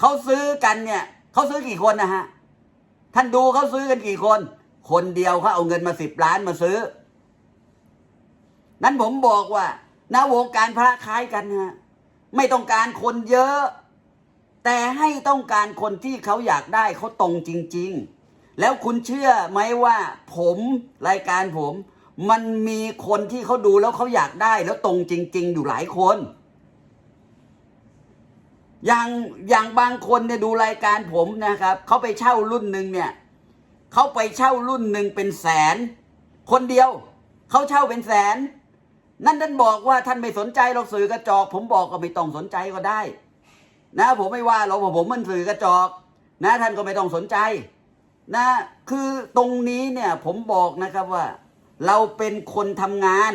เขาซื้อกันเนี่ยเขาซื้อกี่คนนะฮะท่านดูเขาซื้อกันกี่คน คนเดียวเขาเอาเงินมาสิบล้านมาซื้อ นั้นผมบอกว่าณวงการพระคล้ายกันฮะไม่ต้องการคนเยอะ แต่ให้ต้องการคนที่เขาอยากได้เขาตรงจริง ๆ แล้วคุณเชื่อไหมว่า ผมรายการผม มันมีคนที่เขาดูแล้วเขาอยากได้แล้วตรงจริง ๆ อยู่หลายคน อย่างอย่างบางคนเนี่ยดูรายการผมนะครับเขาไปเช่ารุ่นหนึ่งเนี่ยเขาไปเช่ารุ่นหนึ่งเป็นแสน คนเดียวเขาเช่าเป็นแสน นั่นท่านบอกว่าท่านไม่สนใจเราสื่อกระจอก ผมบอกก็ไม่ต้องสนใจก็ได้ นะ ผมไม่ว่าเราผมมันสื่อกระจอกนะ ท่านก็ไม่ต้องสนใจ นะ คือตรงนี้เนี่ยผมบอกนะครับว่า เราเป็นคนทำงาน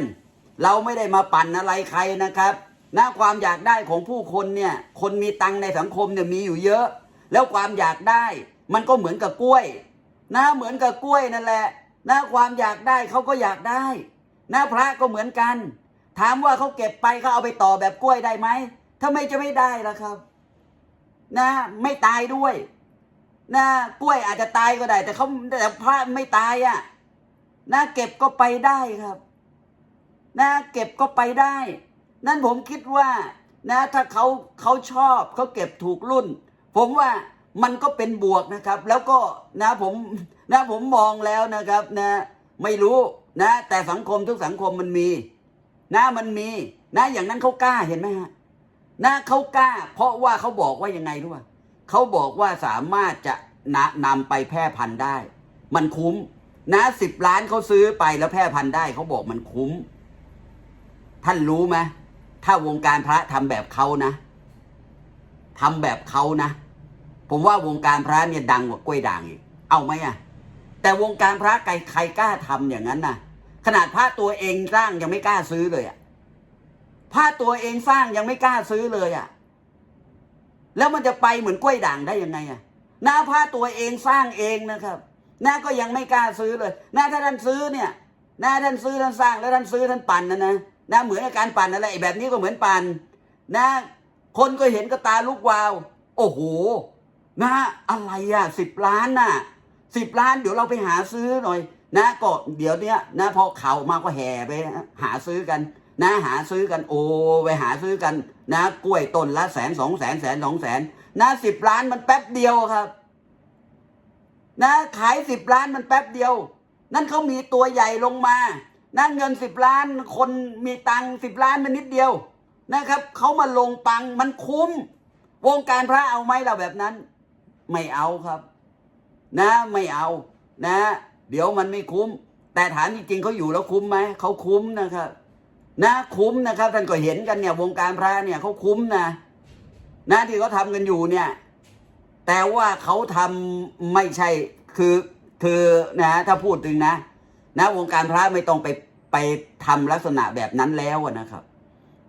เราไม่ได้มาปั่นอะไรใครนะครับ นะความอยากได้ของผู้คนเนี่ยคนมีตังค์ในสังคมเนี่ยมีอยู่เยอะ แล้วความอยากได้มันก็เหมือนกับกล้วย นะเหมือนกับกล้วยนั่นแหละนะความอยากได้เขาก็อยากได้นะพระก็เหมือนกัน ถามว่าเขาเก็บไปเขาเอาไปต่อแบบกล้วยได้ไหมทำไมจะไม่ได้ล่ะครับ นะไม่ตายด้วยนะกล้วยอาจจะตายก็ได้ แต่เขาแต่พระไม่ตายอะ่ะนะเก็บก็ไปได้ครับ นะเก็บก็ไปได้ นั่นผมคิดว่านะถ้าเขาเขาชอบเขาเก็บถูกรุ่น ผมว่ามันก็เป็นบวกนะครับ แล้วก็นะผมนะผมมองแล้วนะครับนะไม่รู้นะ แต่สังคมทุกสังคมมันมีนะมันมีนะอย่างนั้นเขากล้าเห็นไหมฮะนะเขากล้า เพราะว่าเขาบอกว่ายังไงรู้ป่ะเขาบอกว่าสามารถจะนะนำไปแพร่พันธุ์ได้ มันคุ้ม นะสิบล้านเขาซื้อไปแล้วแพร่พันธุ์ได้เขาบอกมันคุ้ม ท่านรู้ไหม ถ้าวงการพระทำแบบเขานะทำแบบเขานะ ผมว่าวงการพระเนี่ยดังกว่ากล้วยด่างอีก เอาไหมอะ แต่วงการพระใครใครกล้าทำอย่างนั้นนะขนาดพระตัวเองสร้างยังไม่กล้าซื้อเลยอะพระตัวเองสร้างยังไม่กล้าซื้อเลยอะ แล้วมันจะไปเหมือนกล้วยด่างได้ยังไงอะหน้าพระตัวเองสร้างเองนะครับหน้าก็ยังไม่กล้าซื้อเลยหน้าถ้าท่านซื้อเนี่ยหน้าท่านซื้อท่านสร้างแล้วท่านซื้อท่านปั่นนะนะ นะเหมือนกับการปั่นอะไรแบบนี้ก็เหมือนปั่นนะคนก็เห็นก็ตาลุกวาว โอ้โห นะอะไรอะสิบล้านน่ะสิบล้านเดี๋ยวเราไปหาซื้อหน่อย นะก็เดี๋ยวเนี้ยนะพอเข่ามาก็แห่ไปหาซื้อกัน นะหาซื้อกันโอ้ไปหาซื้อกัน นะกล้วยต้นละแสนสองแสนแสนสองแสนนะสิบล้านมันแป๊บเดียวครับ นะขายสิบล้านมันแป๊บเดียว นั่นเขามีตัวใหญ่ลงมา นะเงินสิบล้านคนมีตังสิบล้านมันนิดเดียวนะครับเขามาลงปังมันคุ้ม วงการพระเอาไหมเราแบบนั้น ไม่เอาครับ นะไม่เอา นะ เดี๋ยวมันไม่คุ้ม แต่ถามจริงๆเขาอยู่แล้วคุ้มไหมเขาคุ้มนะครับ นะคุ้มนะครับท่านก็เห็นกันเนี่ยวงการพระเนี่ยเขาคุ้มนะนะที่เขาทำกันอยู่เนี่ย แต่ว่าเขาทำไม่ใช่คือคือนะถ้าพูดถึงนะ นะวงการพระไม่ต้องไปไปทำลักษณะแบบนั้นแล้วนะครับ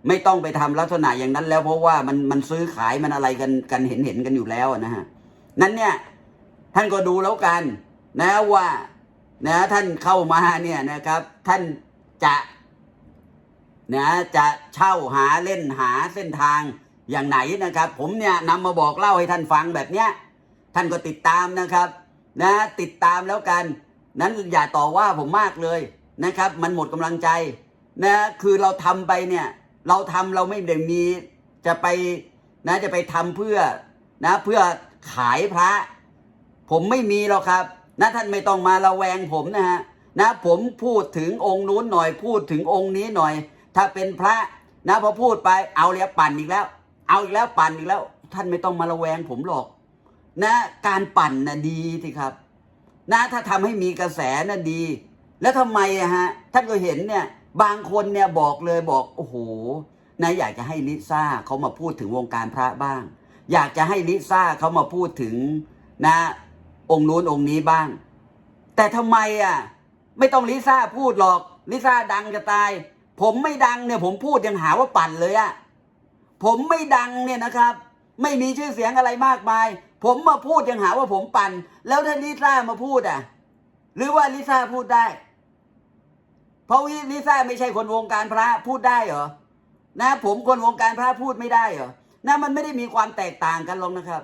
ไม่ต้องไปทำลักษณะอย่างนั้นแล้ว เพราะว่ามันมันซื้อขายมันอะไรกันกันเห็นเห็นกันอยู่แล้วนะฮะนั้นเนี่ยท่านก็ดูแล้วกัน นะว่านะท่านเข้ามาเนี่ยนะครับ ท่านจะนะจะเช่าหาเล่นหาเส้นทางอย่างไหนนะครับ ผมเนี่ยนำมาบอกเล่าให้ท่านฟังแบบเนี้ยท่านก็ติดตามนะครับ นะติดตามแล้วกัน นั้นอย่าต่อว่าผมมากเลยนะครับ มันหมดกำลังใจนะคือเราทำไปเนี่ยเราทำเราไม่ได้มีจะไปนะจะไปทำเพื่อนะเพื่อขายพระ ผมไม่มีหรอกครับ นะท่านไม่ต้องมาระแวงผมนะฮะนะผมพูดถึงองค์นู้นหน่อยพูดถึงองค์นี้หน่อย ถ้าเป็นพระนะพอพูดไปเอาแล้วปั่นอีกแล้ว เอาอีกแล้วปั่นอีกแล้ว ท่านไม่ต้องมาระแวงผมหรอก นะ การปั่นนะดีสิครับ นะถ้าทำให้มีกระแสน่ะดี แล้วทำไมอะฮะท่านก็เห็นเนี่ยบางคนเนี่ยบอกเลยบอกโอ้โหนะอยากจะให้ลิซ่าเขามาพูดถึงวงการพระบ้าง อยากจะให้ลิซ่าเขามาพูดถึงนะองค์นู้นองค์นี้บ้าง แต่ทำไมอะไม่ต้องลิซ่าพูดหรอกลิซ่าดังจะตาย ผมไม่ดังเนี่ยผมพูดยังหาว่าปั่นเลยอะผมไม่ดังเนี่ยนะครับ ไม่มีชื่อเสียงอะไรมากมาย ผมมาพูดยังหาว่าผมปั่นแล้วถ้าลิซ่ามาพูดอะ หรือว่าลิซ่าพูดได้ เพราะวิลิซ่าไม่ใช่คนวงการพระพูดได้เหรอนะผมคนวงการพระพูดไม่ได้เหรอนะมันไม่ได้มีความแตกต่างกันหรอกนะครับ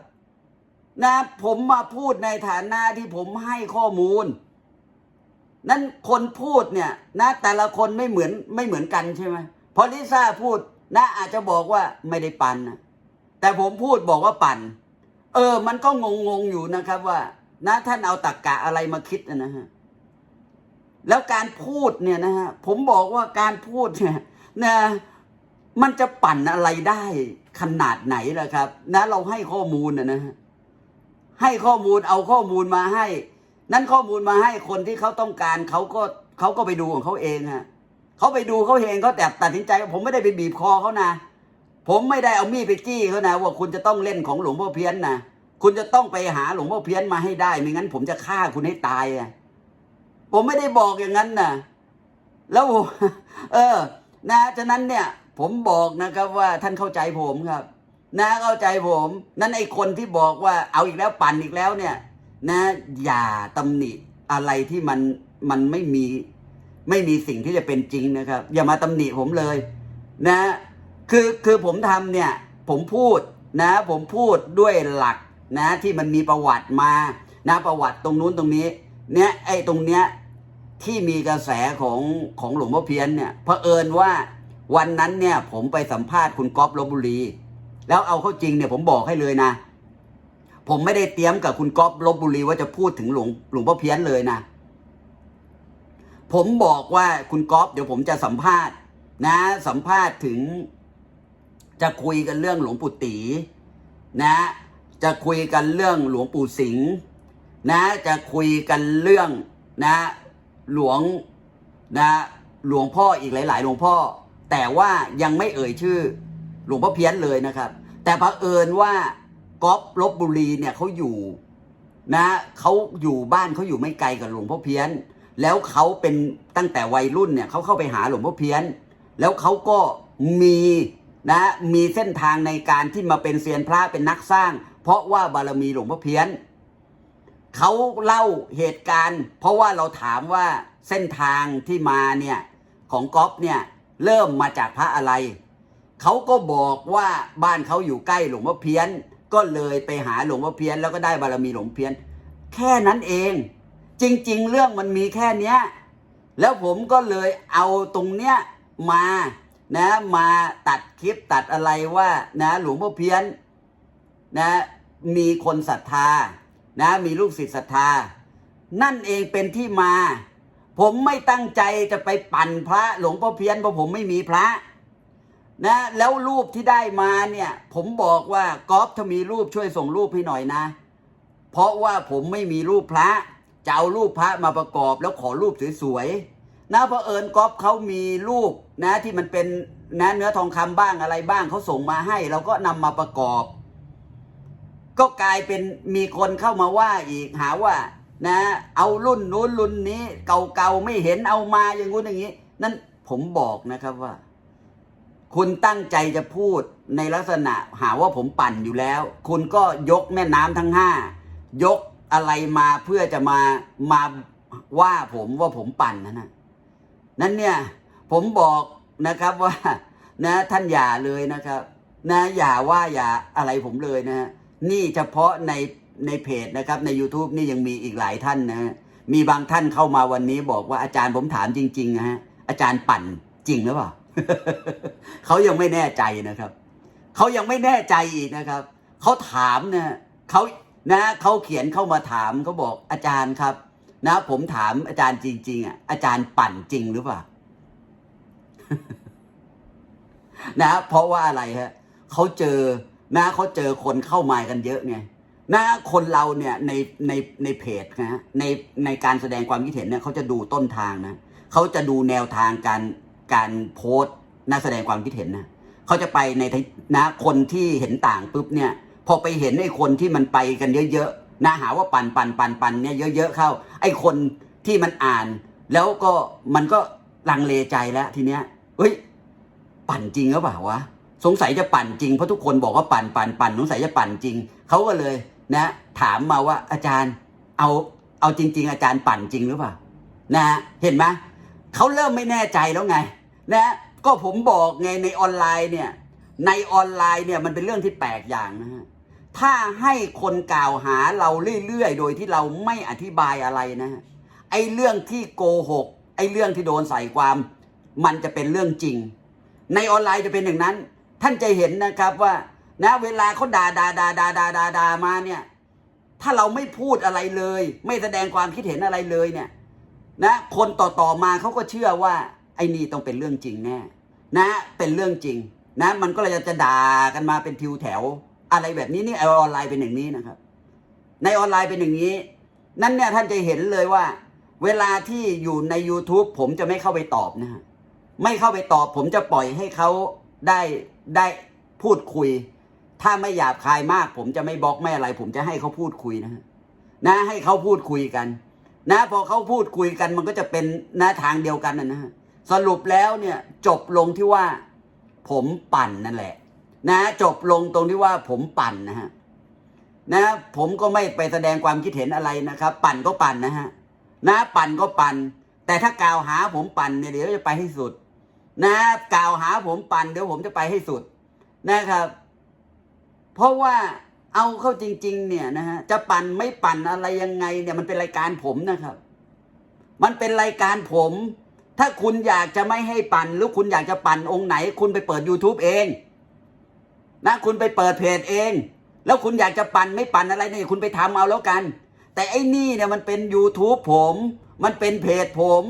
นะผมมาพูดในฐานะที่ผมให้ข้อมูล นั้นคนพูดเนี่ย นะ แต่ละคนไม่เหมือนไม่เหมือนกันใช่ไหมพอลิซ่าพูดนะอาจจะบอกว่าไม่ได้ปั่นนะแต่ผมพูดบอกว่าปั่น เออ มันก็งงงๆอยู่นะครับว่านะท่านเอาตรกกะอะไรมาคิดนะฮะแล้วการพูดเนี่ยนะฮะผมบอกว่าการพูดเนี่ยนะมันจะปั่นอะไรได้ขนาดไหนล่ะครับ นะ เราให้ข้อมูลนะนะฮะให้ข้อมูลเอาข้อมูลมาให้ นั่นข้อมูลมาให้คนที่เขาต้องการเขาก็เขาก็ไปดูของเขาเองฮะเขาไปดูเขาเองเขาแต่ตัดสินใจ ผมไม่ได้ไปบีบคอเขานะ ผมไม่ได้เอามีดไปจี้เขานะว่าคุณจะต้องเล่นของหลวงพ่อเพี้ยนนะคุณจะต้องไปหาหลวงพ่อเพี้ยนมาให้ได้ ไม่งั้น ผมจะฆ่าคุณให้ตายอะผมไม่ได้บอกอย่างนั้นนะแล้ว เออ นะฉะนั้นเนี่ย ผมบอกนะครับว่าท่านเข้าใจผมครับ นะเข้าใจผม นั้นไอคนที่บอกว่าเอาอีกแล้วปั่นอีกแล้วเนี่ย นะ อย่าตำหนิอะไรที่มันมันไม่มี ไม่มีสิ่งที่จะเป็นจริงนะครับ อย่ามาตำหนิผมเลย นะ คือคือผมทำเนี่ยผมพูดนะผมพูดด้วยหลักนะที่มันมีประวัติมานะประวัติตรงนู้นตรงนี้เนี่ยไอ้ตรงเนี้ยที่มีกระแสของของหลวงพ่อเพี้ยนเนี่ยเผอิญว่าวันนั้นเนี่ยผมไปสัมภาษณ์คุณก๊อฟลบบุรี แล้วเอาเข้าจริงเนี่ยผมบอกให้เลยนะ ผมไม่ได้เตรียมกับคุณก๊อฟลบบุรีว่าจะพูดถึงหลวงหลวงพ่อเพี้ยนเลยนะ ผมบอกว่าคุณก๊อฟเดี๋ยวผมจะสัมภาษณ์นะสัมภาษณ์ถึง จะคุยกันเรื่องหลวงปู่ตีนะจะคุยกันเรื่องหลวงปู่สิงห์นะจะคุยกันเรื่องนะหลวงนะหลวงพ่ออีกหลาย ๆ หลวงพ่อ แต่ว่ายังไม่เอ่ยชื่อ หลวงพ่อเพี้ยนเลยนะครับ แต่เอิญว่าก๊อฟลบบุรีเนี่ยเขาอยู่นะเขาอยู่บ้านเขาอยู่ไม่ไกลกับหลวงพ่อเพี้ยน แล้วเขาเป็นตั้งแต่วัยรุ่นเนี่ยเขาเข้าไปหาหลวงพ่อเพี้ยน แล้วเขาก็มี นะมีเส้นทางในการที่มาเป็นเซียนพระเป็นนักสร้าง เพราะว่าบารมีหลวงพ่อเพี้ยนเขาเล่าเหตุการณ์ เพราะว่าเราถามว่าเส้นทางที่มาเนี่ยของก๊อฟเนี่ยเริ่มมาจากพระอะไรเขาก็บอกว่าบ้านเขาอยู่ใกล้หลวงพ่อเพี้ยน ก็เลยไปหาหลวงพ่อเพี้ยน แล้วก็ได้บารมีหลวงเพี้ยน แค่นั้นเอง จริง ๆ เรื่องมันมีแค่เนี้ยแล้วผมก็เลยเอาตรงเนี้ยมา นะมาตัดคลิปตัดอะไรว่านะหลวงพ่อเพี้ยนนะมีคนศรัทธานะมีลูกศิษย์ศรัทธา นั่นเองเป็นที่มา ผมไม่ตั้งใจจะไปปั่นพระหลวงพ่อเพี้ยนเพราะผมไม่มีพระนะแล้วรูปที่ได้มาเนี่ย ผมบอกว่าก๊อฟถ้ามีรูปช่วยส่งรูปให้หน่อยนะ เพราะว่าผมไม่มีรูปพระจะเอารูปพระมาประกอบแล้วขอรูปสวยๆนะเพราะเอิญก๊อฟเขามีรูป นะที่มันเป็นนะเนื้อทองคำบ้างอะไรบ้างเขาส่งมาให้ เราก็นำมาประกอบ ก็กลายเป็นมีคนเข้ามาว่าอีกหาว่า นะ เอารุ่นนู้นรุ่นนี้ เก่าๆไม่เห็นเอามาอย่างงู้นอย่างนี้ นั่นผมบอกนะครับว่า คุณตั้งใจจะพูดในลักษณะหาว่าผมปั่นอยู่แล้ว คุณก็ยกแม่น้ำทั้งห้ายกอะไรมาเพื่อจะมามาว่าผมว่าผมปั่นนะนะนั่นเนี่ย ผมบอกนะครับว่านะท่านอย่าเลยนะครับ นะอย่าว่าอย่าอะไรผมเลยนะนี่เฉพาะในในเพจนะครับใน YouTube นี่ยังมีอีกหลายท่านนะฮะมีบางท่านเข้ามาวันนี้บอกว่าอาจารย์ผมถามจริงๆนะฮะอาจารย์ปั่นจริงหรือเปล่าเขายังไม่แน่ใจนะครับเขายังไม่แน่ใจอีกนะครับเขาถามนะเขานะเขาเขียนเข้ามาถามเขาบอกอาจารย์ครับ นะ ผมถามอาจารย์จริง ๆอะอาจารย์ปั่นจริงหรือเปล่า นะ เพราะว่าอะไรฮะเขาเจอนะเขาเจอคนเข้ามากันเยอะไงนะคนเราเนี่ยในในในเพจนะในในการแสดงความคิดเห็นเนี่ยเขาจะดูต้นทางนะเขาจะดูแนวทางการการโพสต์นะแสดงความคิดเห็นนะเขาจะไปในนะคนที่เห็นต่างปุ๊บเนี่ยพอไปเห็นไอ้คนที่มันไปกันเยอะๆนะหาว่าปันปันปันปันเนี่ยเยอะๆเข้า ไอ้คนที่มันอ่าน แล้วก็มันก็ลังเลใจแล้วทีเนี้ยเฮ้ย ปั่นจริงหรือเปล่าวะสงสัยจะปั่นจริงเพราะทุกคนบอกว่าปั่นปั่นปั่นสงสัยจะปั่นจริงเขาก็เลยนะถามมาว่าอาจารย์เอาเอาจริง ๆ อาจารย์ปั่นจริงหรือเปล่านะเห็นไหมเขาเริ่มไม่แน่ใจแล้วไงนะก็ผมบอกไงในออนไลน์เนี่ยในออนไลน์เนี่ยมันเป็นเรื่องที่แปลกอย่างนะฮะถ้าให้คนกล่าวหาเราเรื่อยๆ โดยที่เราไม่อธิบายอะไรนะฮะไอ้เรื่องที่โกหกไอ้เรื่องที่โดนใส่ความ มันจะเป็นเรื่องจริง ในออนไลน์จะเป็นอย่างนั้น ท่านจะเห็นนะครับว่านะเวลาเขาด่าด่าด่าด่าด่าด่าด่ามาเนี่ย ถ้าเราไม่พูดอะไรเลย ไม่แสดงความคิดเห็นอะไรเลยเนี่ย นะ คนต่อๆมาเขาก็เชื่อว่า ไอ้นี่ต้องเป็นเรื่องจริงแน่นะเป็นเรื่องจริง นะ มันก็เลยจะด่ากันมาเป็นทิวแถว อะไรแบบนี้นี่อออนไลน์เป็นอย่างนี้นะครับ ในออนไลน์เป็นอย่างนี้ นั่นเนี่ยท่านจะเห็นเลยว่า เวลาที่อยู่ใน YouTube ผมจะไม่เข้าไปตอบนะฮะ ไม่เข้าไปตอบ ผมจะปล่อยให้เขาได้ได้พูดคุย ถ้าไม่หยาบคายมาก ผมจะไม่บล็อกไม่อะไร ผมจะให้เขาพูดคุยนะนะให้เขาพูดคุยกัน นะ พอเขาพูดคุยกัน มันก็จะเป็นหน้าทางเดียวกันนะนะฮะสรุปแล้วเนี่ยจบลงที่ว่า ผมปั่นนั่นแหละ นะ จบลงตรงที่ว่าผมปั่นนะฮะนะผมก็ไม่ไปแสดงความคิดเห็นอะไรนะครับ ปั่นก็ปั่นนะฮะนะปั่นก็ปั่น แต่ถ้ากล่าวหาผมปั่นเนี่ยเดี๋ยวจะไปให้สุด นะกล่าวหาผมปั่นเดี๋ยวผมจะไปให้สุดนะครับ เพราะว่าเอาเข้าจริง ๆ เนี่ยนะฮะจะปั่นไม่ปั่นอะไรยังไง เนี่ยมันเป็นรายการผมนะครับ มันเป็นรายการผม ถ้าคุณอยากจะไม่ให้ปั่นหรือคุณอยากจะปั่นองค์ไหน คุณไปเปิด YouTube เองนะคุณไปเปิดเพจเอง แล้วคุณอยากจะปั่นไม่ปั่นอะไรเนี่ยคุณไปทำเอาแล้วกัน แต่ไอ้นี่เนี่ยมันเป็น YouTube ผม มันเป็นเพจผม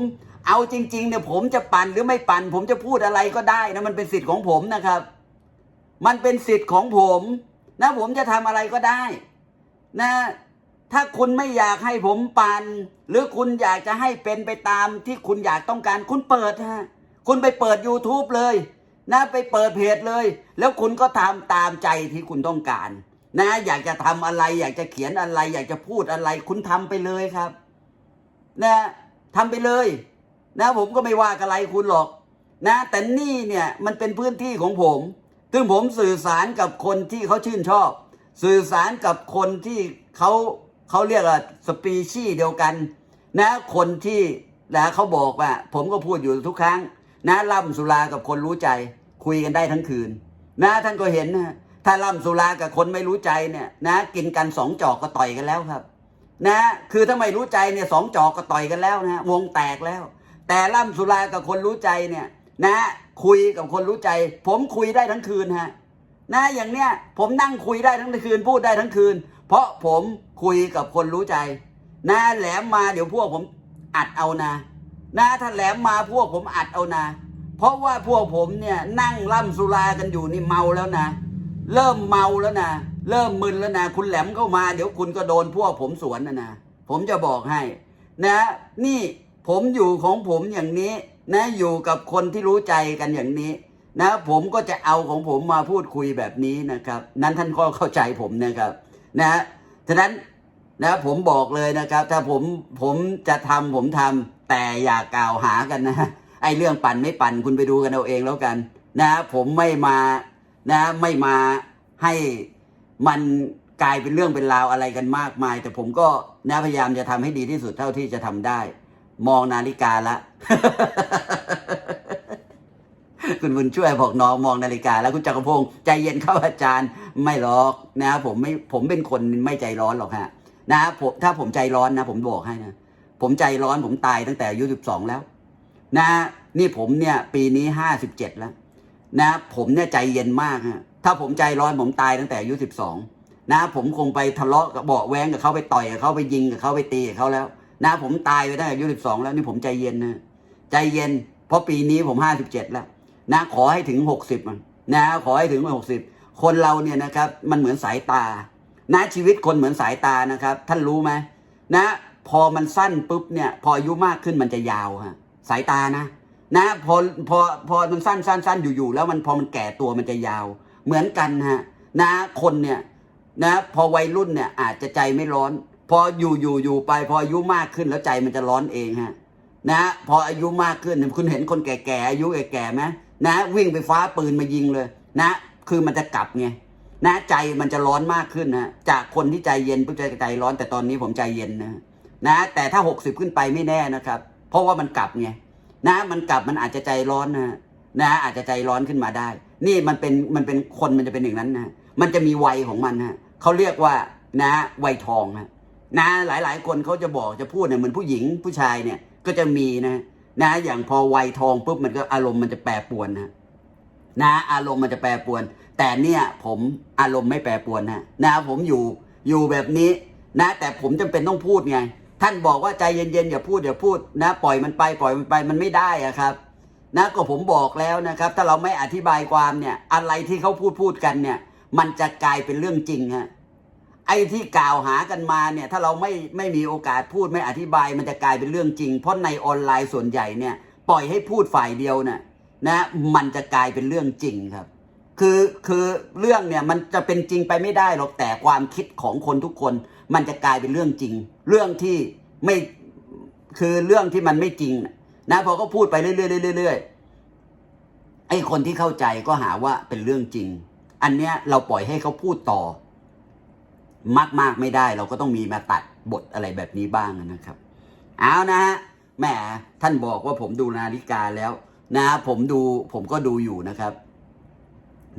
เอาจริงๆเนี่ยผมจะปั่นหรือไม่ปั่น ผมจะพูดอะไรก็ได้นะมันเป็นสิทธิ์ของผมนะครับ มันเป็นสิทธิ์ของผม นะผมจะทำอะไรก็ได้ นะ ถ้าคุณไม่อยากให้ผมปั่นหรือคุณอยากจะให้เป็นไปตามที่คุณอยากต้องการคุณเปิดฮะคุณไปเปิด YouTube เลย นะไปเปิดเพจเลย แล้วคุณก็ทำตามใจที่คุณต้องการ นะ อยากจะทำอะไร อยากจะเขียนอะไร อยากจะพูดอะไร คุณทำไปเลยครับ นะทำไปเลย นะผมก็ไม่ว่าอะไรคุณหรอกนะแต่นี่เนี่ยมันเป็นพื้นที่ของผม ซึ่งผมสื่อสารกับคนที่เขาชื่นชอบ สื่อสารกับคนที่เขาเขาเรียกว่าสปีชีเดียวกันนะคนที่นะเขาบอกว่า ผมก็พูดอยู่ทุกครั้ง นะล่ำสุรากับคนรู้ใจ คุยกันได้ทั้งคืน นะท่านก็เห็นนะถ้าล่ำสุรากับคนไม่รู้ใจเนี่ยนะกินกันสองจอกก็ต่อยกันแล้วครับ นะคือถ้าไม่รู้ใจเนี่ยสองจอกก็ต่อยกันแล้วนะวงแตกแล้ว แต่ล่ำสุรากับคนรู้ใจเนี่ย นะ คุยกับคนรู้ใจ ผมคุยได้ทั้งคืนฮะนะอย่างเนี้ยผมนั่งคุยได้ทั้งคืนพูดได้ทั้งคืน เพราะผมคุยกับคนรู้ใจ นะแหลมมาเดี๋ยวพวกผมอัดเอานะนะถ้าแหลมมาพวกผมอัดเอานะเพราะว่าพวกผมเนี่ยนั่งล่ำสุรากันอยู่นี่เมาแล้วนะ เริ่มเมาแล้วนะเริ่มมึนแล้วนะคุณแหลมเข้ามา เดี๋ยวคุณก็โดนพวกผมสวนนะนะผมจะบอกให้ นะ นี่ ผมอยู่ของผมอย่างนี้นะอยู่กับคนที่รู้ใจกันอย่างนี้นะผมก็จะเอาของผมมาพูดคุยแบบนี้นะครับ นั้นท่านก็เข้าใจผมนะครับนะฉะนั้นนะผมบอกเลยนะครับ ถ้าผมผมจะทำผมทำแต่อย่ากล่าวหากันนะไอ้เรื่องปั่นไม่ปั่นคุณไปดูกันเอาเองแล้วกันนะผมไม่มานะไม่มาให้มันกลายเป็นเรื่องเป็นราวอะไรกันมากมาย แต่ผมก็นะพยายามจะทำให้ดีที่สุดเท่าที่จะทำได้ มองนาฬิกาละ คุณบุญช่วยบอกน้องมองนาฬิกา แล้วคุณจักรพงศ์ใจเย็นเข้าอาจารย์ ไม่หรอกนะผมไม่ผมเป็นคนไม่ใจร้อนหรอกฮะนะผมถ้าผมใจร้อนนะ ผมบอกให้นะผมใจร้อนผมตายตั้งแต่อายุสิบสองแล้ว นะ นี่ผมเนี่ย ปีนี้ห้าสิบเจ็ดแล้ว นะ ผมเนี่ยใจเย็นมากฮะถ้าผมใจร้อนผมตายตั้งแต่อายุสิบสองนะ ผมคงไปทะเลาะกับเบาะแว้งกับเขาไปต่อยกับเขาไปยิงกับเขาไปตีกับเขาแล้ว นะผมตายไปตั้งแต่อายุสิบสองแล้วนี่ผมใจเย็นนะใจเย็น เพราะปีนี้ผมห้าสิบเจ็ดแล้ว นะ ขอให้ถึงหกสิบนะขอให้ถึงหกสิบคนเราเนี่ยนะครับ มันเหมือนสายตา นะชีวิตคนเหมือนสายตานะครับ ท่านรู้ไหมนะ พอมันสั้นปุ๊บเนี่ย พออายุมากขึ้นมันจะยาวฮะสายตานะนะพอพอพอมันสั้นสั้นสั้นอยู่ๆแล้วมันพอมันแก่ตัวมันจะยาว เหมือนกันฮะนะคนเนี่ยนะพอวัยรุ่นเนี่ยอาจจะใจไม่ร้อน พออยู่อยู่อยู่ไปพออายุมากขึ้นแล้วใจมันจะร้อนเองฮะนะพออายุมากขึ้นคุณเห็นคนแก่ๆอายุแก่ๆไหมนะวิ่งไปฟ้าปืนมายิงเลย นะ คือมันจะกลับไงนะใจมันจะร้อนมากขึ้นนะจากคนที่ใจเย็นปุ๊บใจใจร้อนแต่ตอนนี้ผมใจเย็นนะนะแต่ถ้าหกสิบขึ้นไปไม่แน่นะครับ เพราะว่ามันกลับไงนะมันกลับมันอาจจะใจร้อนนะนะอาจจะใจร้อนขึ้นมาได้ นี่มันเป็นมันเป็นคนมันจะเป็นอย่างนั้นนะมันจะมีวัยของมันนะเขาเรียกว่านะวัยทองฮะ นะหลายๆ คนเขาจะบอกจะพูดเนี่ยเหมือนผู้หญิงผู้ชายเนี่ยก็จะมีนะนะอย่างพอวัยทองปุ๊บมันก็อารมณ์มันจะแปรปวนนะนะอารมณ์มันจะแปรปวน แต่เนี่ยผมอารมณ์ไม่แปรปวนนะนะผมอยู่อยู่แบบนี้นะ แต่ผมจำเป็นต้องพูดไง ท่านบอกว่าใจเย็นๆอย่าพูดอย่าพูดนะ ปล่อยมันไปปล่อยมันไปมันไม่ได้อะครับ นะก็ผมบอกแล้วนะครับ ถ้าเราไม่อธิบายความเนี่ย อะไรที่เขาพูดพูดกันเนี่ย มันจะกลายเป็นเรื่องจริงฮะ ไอ้ที่กล่าวหากันมาเนี่ยถ้าเราไม่ไม่มีโอกาสพูดไม่อธิบายมันจะกลายเป็นเรื่องจริง เพราะในออนไลน์ส่วนใหญ่เนี่ยปล่อยให้พูดฝ่ายเดียวน่ะนะมันจะกลายเป็นเรื่องจริงครับ คือคือเรื่องเนี่ยมันจะเป็นจริงไปไม่ได้หรอกแต่ความคิดของคนทุกคน มันจะกลายเป็นเรื่องจริง เรื่องที่ไม่คือเรื่องที่มันไม่จริงนะนะพอก็พูดไปเรื่อยๆเรื่อยๆไอ้คนที่เข้าใจก็หาว่าเป็นเรื่องจริง อันเนี้ยเราปล่อยให้เขาพูดต่อ มากๆไม่ได้ เราก็ต้องมีมาตัดบทอะไรแบบนี้บ้างนะครับ เอานะฮะแหมท่านบอกว่าผมดูนาฬิกาแล้วนะผมดูผมก็ดูอยู่นะครับ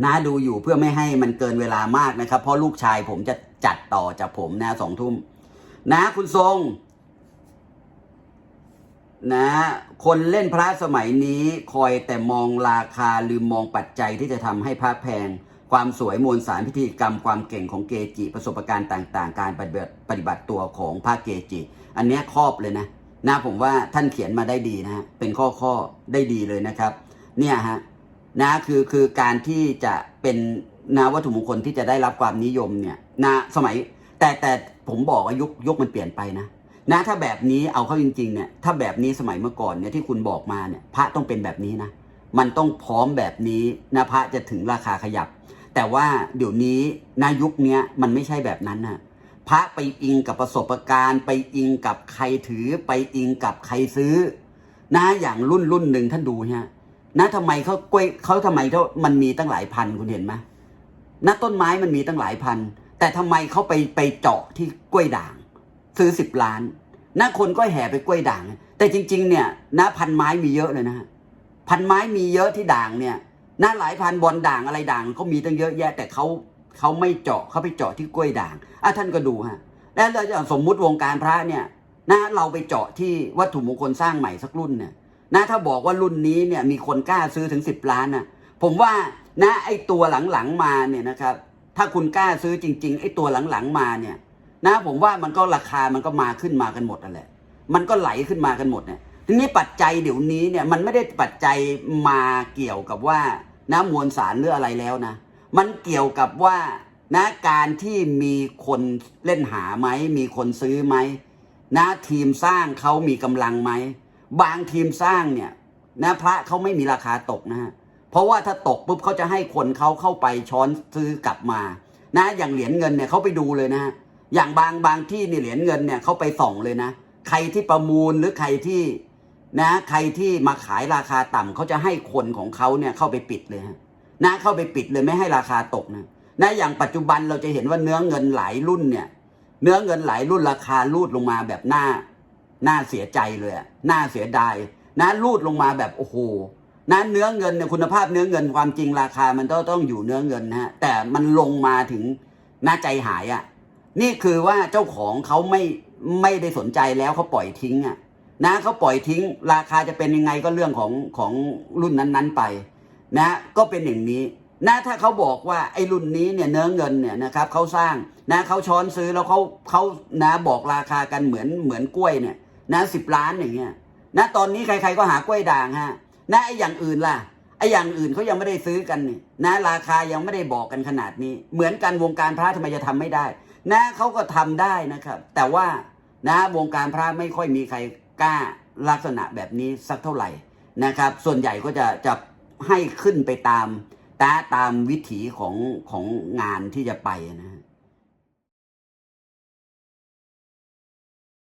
นะดูอยู่เพื่อไม่ให้มันเกินเวลามากนะครับ เพราะลูกชายผมจะจัดต่อจากผมนะสองทุ่มนะคุณทรงนะคนเล่นพระสมัยนี้คอยแต่มองราคาลืมมองปัจจัยที่จะทำให้พระแพง ความสวยมวลสารพิธีกรรมความเก่งของเกจิ ประสบการณ์ต่าง ๆ การปฏิบัติปฏิบัติตัวของพระเกจิ อันนี้ครอบเลยนะนะผมว่าท่านเขียนมาได้ดีนะฮะเป็นข้อข้อได้ดีเลยนะครับ เนี่ยฮะนะคือคือการที่จะเป็นนะวัตถุมงคลที่จะได้รับความนิยมเนี่ยนะสมัยแต่แต่ผมบอกว่ายุคยุคมันเปลี่ยนไปนะนะถ้าแบบนี้เอาเข้าจริงๆเนี่ยถ้าแบบนี้สมัยเมื่อก่อนเนี่ยที่คุณบอกมาเนี่ยพระต้องเป็นแบบนี้นะ มันต้องพร้อมแบบนี้นะพระจะถึงราคาขยับ แต่ว่าเดี๋ยวนี้นายุคเนี้ยมันไม่ใช่แบบนั้นน่ะ พระไปอิงกับประสบการณ์ ไปอิงกับใครถือ ไปอิงกับใครซื้อ นะอย่างรุ่นรุ่นหนึ่งท่านดูฮะนะทำไมเขากล้วยเขาทำไมเขามันมีตั้งหลายพันคุณเห็นไหมนะต้นไม้มันมีตั้งหลายพัน แต่ทำไมเขาไปไปเจาะที่กล้วยด่าง ซื้อสิบล้านนะคนก็แห่ไปกล้วยด่าง แต่จริง ๆ เนี่ยนะพันไม้มีเยอะเลยนะฮะพันไม้มีเยอะที่ด่างเนี่ย นะหลายพันบอลด่างอะไรด่างเขามีตั้งเยอะแยะ แต่เขาเขาไม่เจาะเขาไปเจาะที่กล้วยด่างอะท่านก็ดูฮะแล้วเราจะสมมุติวงการพระเนี่ยนะเราไปเจาะที่วัตถุมงคลสร้างใหม่สักรุ่นเนี่ยนะถ้าบอกว่ารุ่นนี้เนี่ยมีคนกล้าซื้อถึงสิบล้านนะผมว่านะไอ้ตัวหลังๆมาเนี่ยนะครับถ้าคุณกล้าซื้อจริง ๆ ไอ้ตัวหลังๆมาเนี่ยนะผมว่ามันก็ราคามันก็มาขึ้นมากันหมดนั่นแหละ มันก็ไหลขึ้นมากันหมดเนี่ย ทีนี้ปัจจัยเดี๋ยวนี้เนี่ยมันไม่ได้ปัจจัยมาเกี่ยวกับว่านะมวลสารหรืออะไรแล้วนะ มันเกี่ยวกับว่านะการที่มีคนเล่นหาไหมมีคนซื้อไหมนะทีมสร้างเขามีกำลังไหมบางทีมสร้างเนี่ยนะพระเขาไม่มีราคาตกนะฮะเพราะว่าถ้าตกปุ๊บเขาจะให้คนเขาเข้าไปช้อนซื้อกลับมา นะอย่างเหรียญเงินเนี่ยเขาไปดูเลยนะฮะอย่างบางบางที่นี่เหรียญเงินเนี่ยเขาไปส่องเลยนะ ใครที่ประมูลหรือใครที่ นะใครที่มาขายราคาต่ำเขาจะให้คนของเขาเนี่ยเข้าไปปิดเลยฮะนะเข้าไปปิดเลยไม่ให้ราคาตกนะนะอย่างปัจจุบันเราจะเห็นว่าเนื้อเงินหลายรุ่นเนี่ย เนื้อเงินหลายรุ่นราคาลูดลงมาแบบหน้าหน้าเสียใจเลยอะหน้าเสียดายนะลูดลงมาแบบโอ้โหนะเนื้อเงินเนี่ยคุณภาพเนื้อเงินความจริงราคามันต้องต้องอยู่เนื้อเงินนะฮะแต่มันลงมาถึงหน้าใจหายอะนี่คือว่าเจ้าของเขาไม่ไม่ได้สนใจแล้วเขาปล่อยทิ้งอะ นะเขาปล่อยทิ้ง ราคาจะเป็นยังไงก็เรื่องของของรุ่นนั้นๆไป นะก็เป็นอย่างนี้นะถ้าเขาบอกว่าไอ้รุ่นนี้เนี่ยเนื้อเงินเนี่ยนะครับเขาสร้างนะเขาช้อนซื้อแล้วเขาเขานะบอกราคากันเหมือนเหมือนกล้วยเนี่ยนะสิบล้านอย่างเงี้ยนะตอนนี้ใครๆก็หากล้วยด่างฮะนะไอ้อย่างอื่นล่ะไอ้อย่างอื่นเขายังไม่ได้ซื้อกันนี่นะราคายังไม่ได้บอกกันขนาดนี้ เหมือนกันวงการพระทำไมจะทำไม่ได้ นะเขาก็ทำได้นะครับ แต่ว่านะวงการพระไม่ค่อยมีใคร กล้าลักษณะแบบนี้สักเท่าไหร่นะครับ ส่วนใหญ่ก็จะจะให้ขึ้นไปตามตาตามวิถีของของงานที่จะไปนะฮะ